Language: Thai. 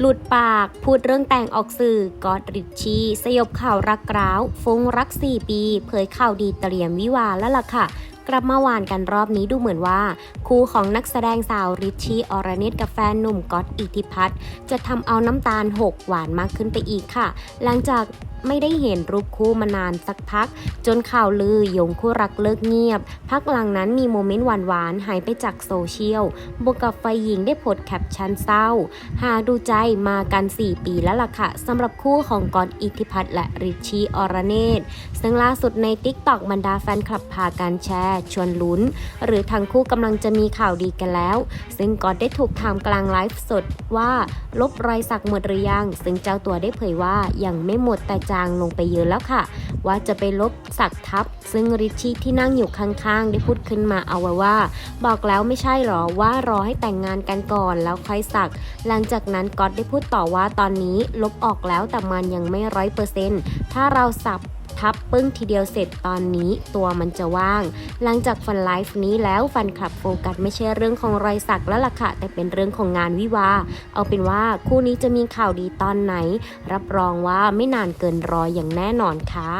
หลุดปาก พูดเรื่องแต่งออกสื่อกอดริชชี่ สยบข่าวรักร้าวฟงรัก 4 ปี เผยข่าวดีเตรียมวิวาแล้วล่ะค่ะกลับมาหวานกันรอบนี้ดูเหมือนว่า คู่ของนักแสดงสาวริชชี่อรเนตกับแฟนหนุ่มก๊อตอิทธิพัฒน์จะทำเอาน้ำตาลหกหวานมากขึ้นไปอีกค่ะ หลังจากไม่ได้เห็นรูปคู่มานานสักพัก จนข่าวลือยงคู่รักเลิกเงียบ พักหลังนั้นมีโมเมนต์หวานๆหายไปจากโซเชียล บวกกับฝ่ายหญิงได้โพสแคปชั่นเศร้า หาดูใจมากัน 4 ปีแล้วล่ะค่ะสำหรับคู่ของกอนอิทธิพัฒน์และริชชี่อรเนตซึ่งล่าสุดใน t ิ k t o k บรรดาแฟนคลับพาการแชร์ ชวนลุ้น หรือทั้งคู่กำลังจะมีข่าวดีกันแล้ว ซึ่งกอนได้ถูกถามกลางไลฟ์สดว่าลบรอยสักหมดหรือยัง ซึ่งเจ้าตัวได้เผยว่ายังไม่หมดแต่จางลงไปเยอะแล้วค่ะ ว่าจะไปลบสักทับ ซึ่งริชชี่ที่นั่งอยู่ข้างๆ ได้พูดขึ้นมาเอาไว้ว่า บอกแล้วไม่ใช่หรอว่ารอให้แต่งงานกันก่อนแล้วค่อยสัก หลังจากนั้นก๊อตได้พูดต่อว่าตอนนี้ลบออกแล้วแต่มันยังไม่ร้อยเปอร์เซ็นต์ถ้าเราสับทับปึ้งทีเดียวเสร็จตอนนี้ตัวมันจะว่าง หลังจากฟันไลฟ์นี้แล้วฟันคลับโฟกัสไม่ใช่เรื่องของรอยสักแล้วล่ะค่ะ แต่เป็นเรื่องของงานวิวา เอาเป็นว่าคู่นี้จะมีข่าวดีตอนไหน รับรองว่าไม่นานเกินรออย่างแน่นอนค่ะ